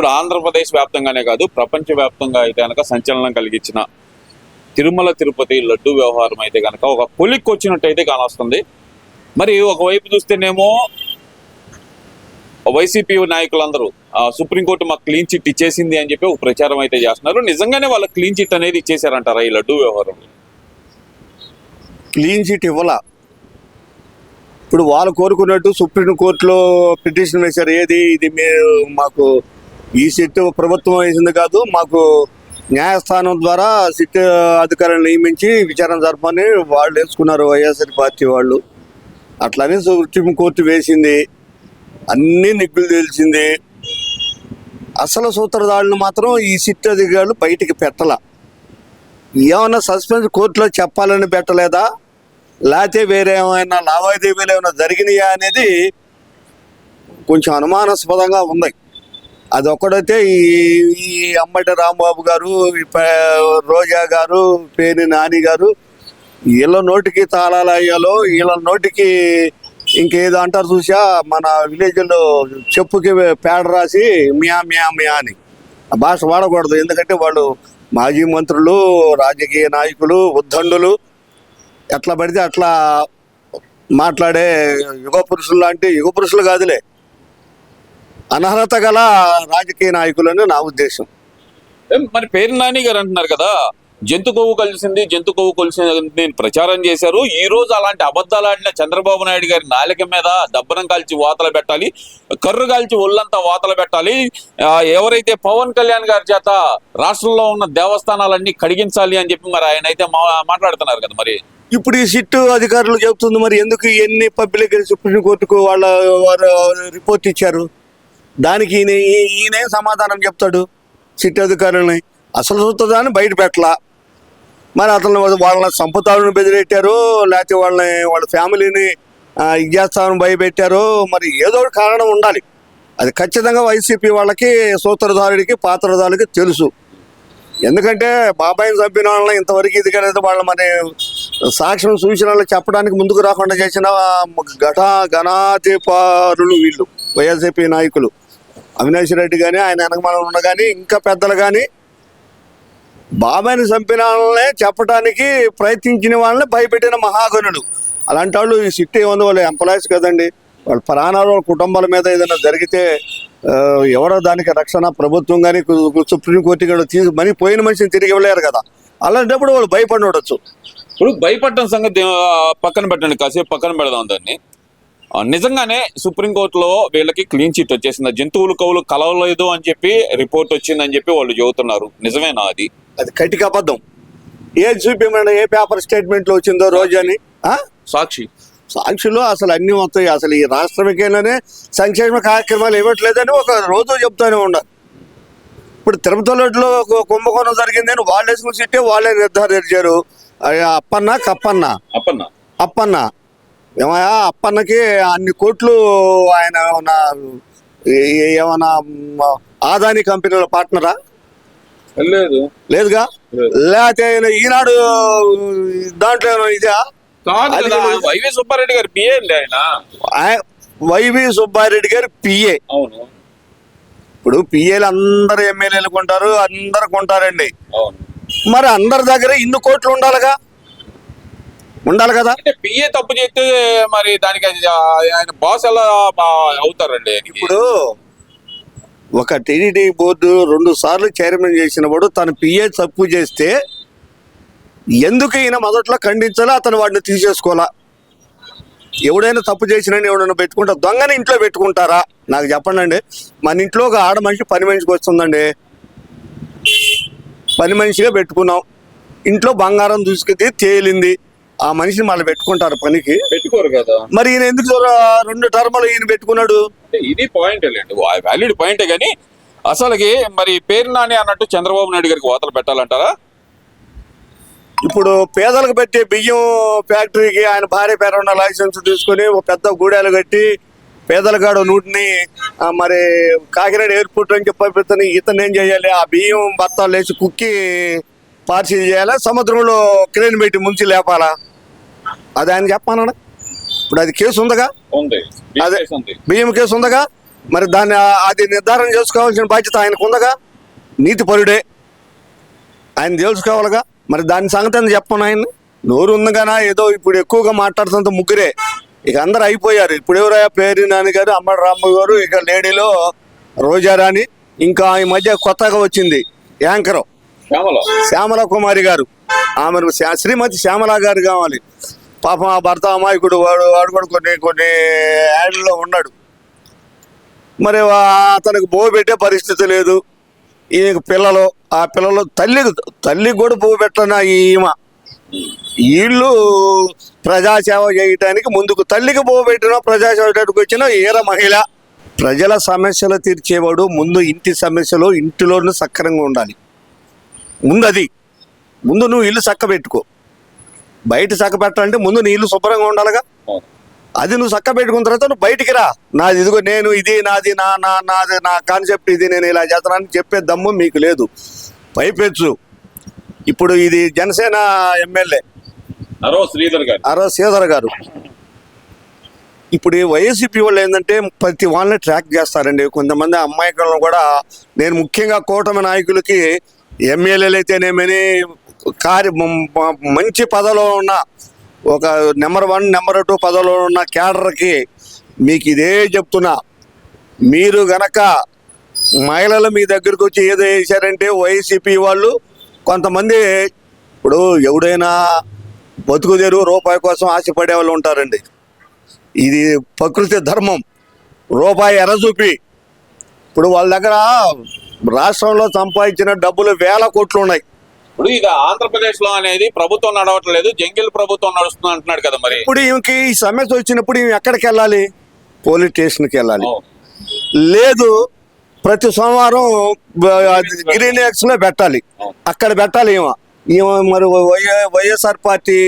ఇప్పుడు ఆంధ్రప్రదేశ్ వ్యాప్తంగానే కాదు ప్రపంచ వ్యాప్తంగా అయితే కనుక సంచలనం కలిగించిన తిరుమల తిరుపతి లడ్డు వ్యవహారం అయితే కనుక ఒక కొలిక్కొచ్చినట్టయితే కానొస్తుంది. మరి ఒకవైపు చూస్తేనేమో వైసీపీ నాయకులందరూ సుప్రీంకోర్టు మాకు క్లీన్ చిట్ ఇచ్చేసింది అని చెప్పి ఒక ప్రచారం అయితే చేస్తున్నారు. నిజంగానే వాళ్ళ క్లీన్ చిట్ అనేది ఇచ్చేసారంటారా ఈ లడ్డు వ్యవహారంలో? క్లీన్ చిట్ ఇవ్వాల. ఇప్పుడు వాళ్ళు కోరుకున్నట్టు సుప్రీం కోర్టులో పిటిషన్ వేశారు. ఏది? ఇది మీరు మాకు ఈ సిట్ ప్రభుత్వం వేసింది కాదు మాకు న్యాయస్థానం ద్వారా సిట్ అధికారులను నియమించి విచారణ జరపని వాళ్ళు వేసుకున్నారు వైఎస్ఆర్ పార్టీ వాళ్ళు. అట్లానే సుప్రీంకోర్టు వేసింది అన్ని నిగ్గులు తెలిసింది అసలు సూత్రధారులను మాత్రం ఈ సిట్ అధికారులు బయటికి పెట్టాల. ఏమైనా సస్పెన్స్ కోర్టులో చెప్పాలని పెట్టలేదా? లేకపోతే వేరే ఏమైనా లావాదేవీలు ఏమైనా జరిగినాయా అనేది కొంచెం అనుమానాస్పదంగా ఉంది. అదొక్కడైతే ఈ ఈ అమ్మటి రాంబాబు గారు రోజా గారు పేరు నాని గారు వీళ్ళ నోటికి తాళాలు అయ్యాలో వీళ్ళ నోటికి ఇంకేదో అంటారు చూసా మన విలేజ్లో చెప్పుకి పేడ రాసి మియా మియా మియా అని. ఆ భాష వాడకూడదు ఎందుకంటే వాళ్ళు మాజీ మంత్రులు రాజకీయ నాయకులు ఉద్దండులు ఎట్లా పడితే అట్లా మాట్లాడే యుగ పురుషులు లాంటి యుగ పురుషులు కాదులే. అనర్హత గల రాజకీయ నాయకులని నా ఉద్దేశం. మరి పేరు నాని గారు అంటున్నారు కదా జంతు కొవ్వు కలిసింది జంతు కొవ్వు కలిసింది నేను ప్రచారం చేశారు. ఈ రోజు అలాంటి అబద్ధాలు ఆడిన చంద్రబాబు నాయుడు గారి నాలిక మీద దబ్బనం కాల్చి వాతలు పెట్టాలి కర్రు కాల్చి ఒళ్ళంతా వాతలు పెట్టాలి. ఎవరైతే పవన్ కళ్యాణ్ గారి చేత రాష్ట్రంలో ఉన్న దేవస్థానాలన్నీ కడిగించాలి అని చెప్పి మరి ఆయన అయితే మాట్లాడుతున్నారు కదా మరి. ఇప్పుడు ఈ సిట్టు అధికారులు చెబుతుంది మరి ఎందుకు ఎన్ని పబ్లిక్ సుప్రీం కోర్టుకు వాళ్ళ వారు రిపోర్ట్ ఇచ్చారు? దానికి ఈయన ఈయనే సమాధానం చెప్తాడు? సిటీ అధికారులని. అసలు చూస్తుందని బయట పెట్టలా. మరి అతను వాళ్ళని సంపుతాలను బెదిరెట్టారు లేకపోతే వాళ్ళని వాళ్ళ ఫ్యామిలీని ఇచ్చేస్తామని భయపెట్టారు. మరి ఏదో ఒక కారణం ఉండాలి. అది ఖచ్చితంగా వైసీపీ వాళ్ళకి సూత్రధారుడికి పాత్రధారుడికి తెలుసు. ఎందుకంటే బాబాయిని చంపిన వాళ్ళని ఇంతవరకు ఇది కదా వాళ్ళ మన సాక్ష్యం సూచనలు చెప్పడానికి ముందుకు రాకుండా చేసిన ఘట ఘనాధిపారులు వీళ్ళు వైఎస్ఏపీ నాయకులు. అవినాష్ రెడ్డి కానీ ఆయన వెనకమాల ఉన్న కానీ ఇంకా పెద్దలు కానీ బాబాయిని చంపిన వాళ్ళనే చెప్పడానికి ప్రయత్నించిన వాళ్ళని భయపెట్టిన మహాగణుడు. అలాంటి వాళ్ళు ఈ సిట్టి ఏముంది? వాళ్ళు ఎంప్లాయీస్ కదండి. వాళ్ళ ప్రాణాలు వాళ్ళ కుటుంబాల మీద ఏదైనా జరిగితే ఎవరో దానికి రక్షణ ప్రభుత్వం కానీ సుప్రీంకోర్టు కూడా తీసి మని పోయిన మనిషిని తిరిగి ఇవ్వలేరు కదా. అలాంటప్పుడు వాళ్ళు భయపడి ఉండొచ్చు. ఇప్పుడు భయపడటం సంగతి పక్కన పెట్టండి కాసేపు పక్కన పెడదాం దాన్ని. నిజంగానే సుప్రీంకోర్టులో వీళ్ళకి క్లీన్ చిట్ వచ్చేసింది. జంతువులు కవులు కలవలేదు అని చెప్పి రిపోర్ట్ వచ్చిందని చెప్పి వాళ్ళు చెబుతున్నారు. నిజమేనా అది? అది కటిక అబద్ధం. ఏది చూపించండి ఏ పేపర్ స్టేట్మెంట్లో వచ్చిందో రోజు అని? ఆ? సాక్షి. సాక్షులు అసలు అన్ని వస్తాయి. అసలు ఈ రాష్ట్రమికేనే సంక్షేమ కార్యక్రమాలు ఇవ్వట్లేదని ఒక రోజు చెప్తానే ఉండాలి ఇప్పుడు తిరుపతిలో ఒక కుంభకోణం జరిగిందని వాళ్ళు వేసుకుని సిట్టే వాళ్ళే నిర్ధారించారు. అయ్యా, అప్పన్న కప్పన్న. అప్పన్న. అప్పన్న. ఏమయ్యా అప్పన్నకి అన్ని కోట్లు ఆయన ఏమన్నా ఏమన్నా ఆదాని కంపెనీలో పార్ట్నరా? లేదు. లేదుగా? లేదు. లేకపోతే ఈనాడు దాంట్లో ఇదా. వైవి సుబ్బారెడ్డి గారు పిఏ అండి ఆయన. ఆయ- వైవి సుబ్బారెడ్డి గారు పిఏ అవును. ఇప్పుడు పిఏలు అందరు ఎమ్మెల్యేలు కొంటారు అందరు కొంటారండి. అవును. మరి అందరి దగ్గర ఇన్ని కోట్లు ఉండాలిగా? ఉండాలి కదా? అంటే పిఏ తప్పు చేస్తే మరి దానికి ఆయన బాస్ ఎలా అవుతారండి? ఇప్పుడు ఒక టీడీడీ బోర్డు రెండు సార్లు చైర్మన్ చేసినప్పుడు తను పిఏ తప్పు చేస్తే ఎందుకు ఈయన మొదట్లో ఖండించాలో అతను వాడిని తీసేసుకోవాలా? ఎవడైనా తప్పు చేసిన ఎవడైనా పెట్టుకుంటా దొంగని ఇంట్లో పెట్టుకుంటారా? నాకు చెప్పండి అండి మన ఇంట్లో ఒక ఆడ మనిషి పని మనిషికి వస్తుందండి. పని మనిషిగా పెట్టుకున్నాం. ఇంట్లో బంగారం దూసుకుంది తేలింది. ఆ మనిషిని మళ్ళీ పెట్టుకుంటారు పనికి. పెట్టుకోరు కదా. మరి ఈయన ఎందుకు రెండు టర్మలు ఈయన పెట్టుకున్నాడు? ఇది పాయింట్ వ్యాలిడ్ పాయింటే కానీ అసలుకి మరి పేరు నాని అన్నట్టు చంద్రబాబు నాయుడు గారికి వాతలు పెట్టాలంటారా? ఇప్పుడు పేదలకు పెట్టే బియ్యం ఫ్యాక్టరీకి ఆయన భార్య పేరు ఉన్న లైసెన్స్ తీసుకొని ఒక పెద్ద గూడాలు కట్టి పేదలగాడు నూటిని మరి కాకినాడ ఎయిర్పోర్ట్ అని చెప్పి ఇతను ఏం చేయాలి? ఆ బియ్యం బత్తాలు వేసి కుక్కి పార్సిల్ చేయాలా? సముద్రంలో క్రేన్ పెట్టి ముంచి లేపాలా? అది ఆయన చెప్పానా ఇప్పుడు అది కేసు ఉందగా? ఉంది. అదే. బియ్యం కేసు ఉందగా? మరి దాన్ని అది నిర్ధారణ చేసుకోవాల్సిన బాధ్యత ఆయనకు ఉందగా? నీతిపరుడే. ఆయన తెలుసుకోవాలిగా? మరి దాని సంగతి అని చెప్పను ఆయన నోరు ఉందగానా ఏదో ఇప్పుడు ఎక్కువగా మాట్లాడుతున్నంత ముగ్గురే. ఇక అందరు అయిపోయారు. ఇప్పుడు ఎవరయ్యా పేరు నాని గారు అమ్మడి రామ్మ గారు ఇక లేడీలో రోజారాణి ఇంకా ఈ మధ్య కొత్తగా వచ్చింది యాంకరు. శ్యామలో. శ్యామల కుమారి గారు. ఆమె శ్రీమతి శ్యామల గారు కావాలి. పాపం ఆ భర్త అమాయకుడు వాడు వాడు కూడా కొన్ని కొన్ని యాడ్లో ఉన్నాడు. మరి వా- అతనికి బో పెట్టే పరిస్థితి లేదు. ఈ పిల్లలు ఆ పిల్లలు తల్లి తల్లికి కూడా బో పెట్టన ఈమె వీళ్ళు ప్రజాసేవ చేయటానికి ముందుకు తల్లికి బో పెట్టిన ప్రజాసేవ చేయడానికి వచ్చిన ఈర మహిళ. ప్రజల సమస్యలు తీర్చేవాడు ముందు ఇంటి సమస్యలు ఇంటిలోనూ సక్రంగా ఉండాలి. ముందు అది ముందు నువ్వు ఇల్లు చక్క పెట్టుకో బయట చక్క పెట్టాలంటే ముందు నీ ఇల్లు శుభ్రంగా ఉండాలిగా. అది నువ్వు చక్క పెట్టుకున్న తర్వాత నువ్వు బయటికి రా. నాది ఇదిగో నేను ఇది నాది నా నా నాది నా కాన్సెప్ట్ ఇది నేను ఇలా చేస్తానని చెప్పే దమ్ము మీకు లేదు. పైపెచ్చు ఇప్పుడు ఇది జనసేన ఎమ్మెల్యే. అరో శ్రీధర్ గారు. అరవ శ్రీధర్ గారు. ఇప్పుడు ఈ వైఎస్సీపీ వాళ్ళు ఏంటంటే ప్రతి వాళ్ళని ట్రాక్ చేస్తారండి. కొంతమంది అమ్మాయిలను కూడా నేను ముఖ్యంగా కూటమి నాయకులకి ఎమ్మెల్యేలు అయితేనేమని కార్య మంచి పదవిలో ఉన్న ఒక నెంబర్ వన్ నెంబర్ టూ పదవిలో ఉన్న క్యాడర్కి మీకు ఇదే చెప్తున్నా. మీరు గనక మహిళలు మీ దగ్గరకు వచ్చి ఏదో చేశారంటే వైసీపీ వాళ్ళు కొంతమంది ఇప్పుడు ఎవడైనా బతుకుదేరు రూపాయి కోసం ఆశపడే వాళ్ళు ఉంటారండి. ఇది ప్రకృతి ధర్మం. రూపాయి ఎరచూపి ఇప్పుడు వాళ్ళ దగ్గర రాష్ట్రంలో సంపాదించిన డబ్బులు వేల కోట్లు ఉన్నాయి. ఇప్పుడు ఇది ఆంధ్రప్రదేశ్లో అనేది ప్రభుత్వం నడవట్లేదు జంగిల్ ప్రభుత్వం నడుస్తుంది అంటున్నాడు కదా మరి. ఇప్పుడు ఈమెకి ఈ సమస్య వచ్చినప్పుడు ఈమె ఎక్కడికి వెళ్ళాలి? పోలీస్ స్టేషన్కి వెళ్ళాలి. లేదు ప్రతి సోమవారం గ్రీన్ ఎక్స్లో పెట్టాలి. అక్కడ పెట్టాలి ఈమె. ఈమె మరి వైఎస్ఆర్ పార్టీ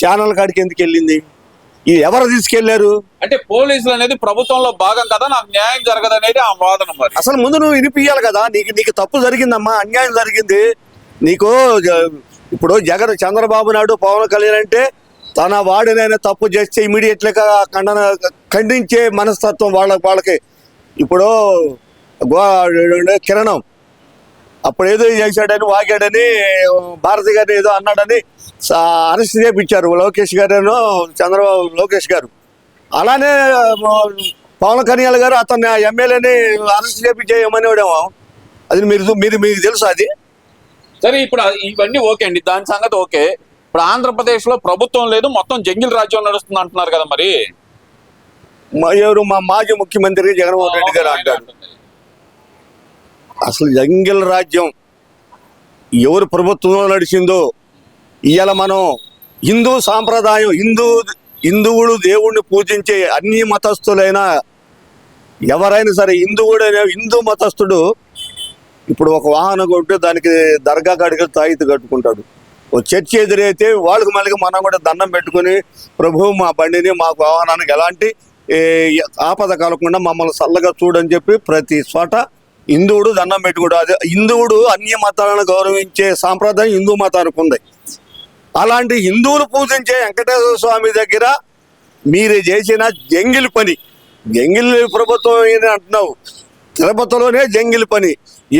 ఛానల్ కాడికి ఎందుకు వెళ్ళింది? ఈ ఎవరు తీసుకెళ్ళారు? అంటే పోలీసులు అనేది ప్రభుత్వంలో భాగం కదా నాకు న్యాయం జరగదు అనేది ఆ వాదన అసలు ముందు నువ్వు వినిపించాలి కదా నీకు నీకు తప్పు జరిగిందమ్మా అన్యాయం జరిగింది. నీకు జ- ఇప్పుడు జగన్ చంద్రబాబు నాయుడు పవన్ కళ్యాణ్ అంటే తన వాడినైనా తప్పు చేస్తే ఇమీడియట్లీగా ఖండన ఖండించే మనస్తత్వం వాళ్ళ వాళ్ళకి. ఇప్పుడు కిరణం. అప్పుడు ఏదో చేశాడని వాగాడని భారతి గారిని ఏదో అన్నాడని అరెస్ట్ చేపించారు లోకేష్ గారేనో చంద్రబాబు లోకేష్ గారు. అలానే పవన్ కళ్యాణ్ గారు అతన్ని ఆ ఎమ్మెల్యేని అరెస్ట్ చేపించేయమని అది మీరు మీరు మీకు తెలుసు అది? సరే ఇప్పుడు ఇవన్నీ ఓకే అండి. దాని సంగతి ఓకే. ఇప్పుడు ఆంధ్రప్రదేశ్లో ప్రభుత్వం లేదు మొత్తం జంగిల్ రాజ్యం నడుస్తుంది అంటున్నారు కదా మరి. ఎవరు? మా మాజీ ముఖ్యమంత్రి జగన్మోహన్ రెడ్డి గారు అంటారు. అసలు జంగిల్ రాజ్యం ఎవరు ప్రభుత్వంలో నడిచిందో ఇవాళ మనం హిందూ సాంప్రదాయం హిందూ హిందువులు దేవుణ్ణి పూజించే అన్ని మతస్థులైన ఎవరైనా సరే హిందువుడైనా హిందూ మతస్థుడు ఇప్పుడు ఒక వాహనం కొంటే దానికి దర్గా కాడికి తాయితీ కట్టుకుంటాడు. ఓ చర్చి ఎదురైతే వాళ్ళకి మళ్ళీ మనం కూడా దండం పెట్టుకుని ప్రభు మా బండిని మాకు వాహనానికి ఎలాంటి ఆపద కలగకుండా మమ్మల్ని చల్లగా చూడని చెప్పి ప్రతి చోట హిందువుడు దండం పెట్టుకోడు అదే హిందువుడు అన్య మతాలను గౌరవించే సాంప్రదాయం హిందూ మతానికి ఉంది. అలాంటి హిందువులు పూజించే వెంకటేశ్వర స్వామి దగ్గర మీరు చేసిన జంగిల్ పని జంగిల్ ప్రభుత్వం అంటున్నావు తిరుపతిలోనే జంగిల్ పని.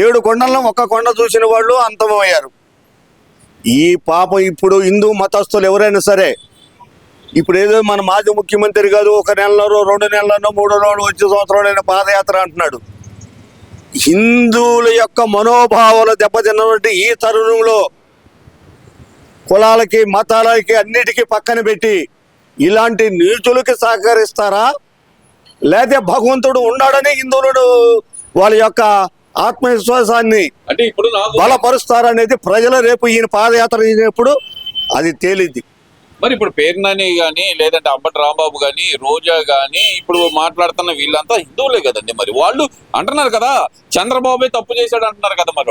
ఏడు కొండలను ఒక్క కొండ చూసిన వాళ్ళు అంతమయ్యారు. ఈ పాపం ఇప్పుడు హిందూ మతస్థులు ఎవరైనా సరే ఇప్పుడు ఏదో మన మాజీ ముఖ్యమంత్రి గారు ఒక నెలలో రెండు నెలలోనో మూడు నెలలు వచ్చే సంవత్సరంలో పాదయాత్ర అంటున్నాడు. హిందువుల యొక్క మనోభావాలు దెబ్బతిన్నటువంటి ఈ తరుణంలో కులాలకి మతాలకి అన్నిటికీ పక్కన పెట్టి ఇలాంటి నీచులకి సహకరిస్తారా? లేకపోతే భగవంతుడు ఉన్నాడని హిందువులు వాళ్ళ యొక్క ఆత్మవిశ్వాసాన్ని అంటే ఇప్పుడు బలపరుస్తారనేది ప్రజలు రేపు ఈయన పాదయాత్ర చేసినప్పుడు అది తేలిద్ది మరి ఇప్పుడు పేర్నాని గాని లేదంటే అంబటి రాంబాబు గాని రోజా గాని ఇప్పుడు మాట్లాడుతున్న వీళ్ళంతా హిందువులే కదండి మరి. వాళ్ళు అంటున్నారు కదా చంద్రబాబే తప్పు చేశాడు అంటున్నారు కదా మరి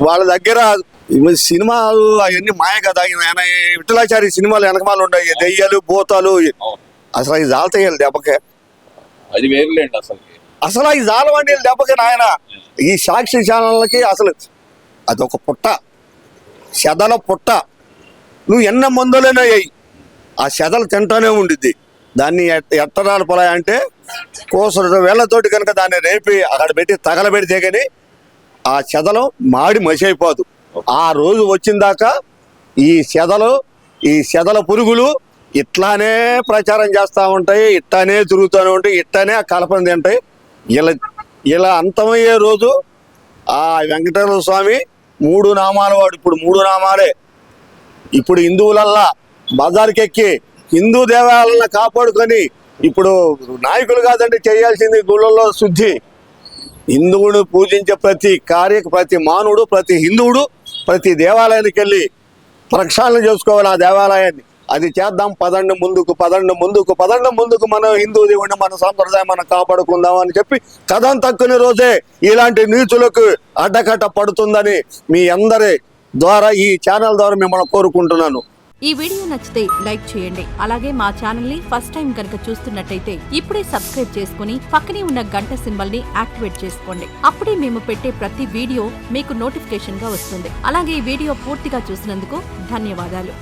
వాళ్ళు. దగ్గర సినిమాలు అవన్నీ మాయ కదా. ఆయన విఠలాచారి సినిమాలు వెనకమాలు ఉన్నాయి. దెయ్యాలు భూతాలు. అసలు అవి జాలతాయి దెబ్బకే? అది వేరులేండి అసలు అసలు అవి జాలవండి దెబ్బకి నాయన? ఈ సాక్షి ఛానళ్ళకి అసలు అదొక పుట్ట. చెదల పుట్ట. నువ్వు ఎన్న మందులైనా వేయి ఆ చెదలు తింటానే ఉండిద్ది. దాన్ని ఎట్- ఎట్టరాలు పొలాయి అంటే కోసలు వేళ్ళతోటి కనుక దాన్ని రేపి అక్కడ పెట్టి తగలబెడితే కానీ ఆ చెదలు మాడి మసి అయిపోదు ఆ రోజు వచ్చిన దాకా ఈ చెదలు ఈ చెదల పురుగులు ఇట్లానే ప్రచారం చేస్తూ ఉంటాయి ఇట్లానే తిరుగుతూనే ఉంటాయి ఇట్లానే ఆ కలపను తింటాయి. ఇలా ఇలా అంతమయ్యే రోజు ఆ వెంకటేశ్వర స్వామి మూడు నామాలు వాడు. ఇప్పుడు మూడు నామాలే. ఇప్పుడు హిందువులల్లా బజార్కి ఎక్కి హిందూ దేవాలయాలను కాపాడుకొని ఇప్పుడు నాయకులు కాదంటే చేయాల్సింది గుళ్ళల్లో శుద్ధి. హిందువుడు పూజించే ప్రతి కార్య ప్రతి మానవుడు ప్రతి హిందువుడు ప్రతి దేవాలయానికి వెళ్ళి ప్రక్షాళన చేసుకోవాలి ఆ దేవాలయాన్ని. అది చేద్దాం పదండి ముందుకు పదండి ముందుకు పదండి ముందుకు మన హిందూ దేవుడిని మన సాంప్రదాయం మనం కాపాడుకుందాం అని చెప్పి కథం తక్కువ రోజే ఇలాంటి నీచులకు అడ్డకట్ట పడుతుందని మీ అందరి ద్వారా ఈ ఛానల్ ద్వారా మిమ్మల్ని కోరుకుంటున్నాను. ఈ వీడియో నచ్చితే లైక్ చేయండి. అలాగే మా ఛానల్ని ఫస్ట్ టైం కనుక చూస్తున్నట్టయితే ఇప్పుడే సబ్స్క్రైబ్ చేసుకుని పక్కనే ఉన్న గంట సింబల్ని యాక్టివేట్ చేసుకోండి. అప్పుడే మేము పెట్టే ప్రతి వీడియో మీకు నోటిఫికేషన్గా వస్తుంది. అలాగే ఈ వీడియో పూర్తిగా చూసినందుకు ధన్యవాదాలు.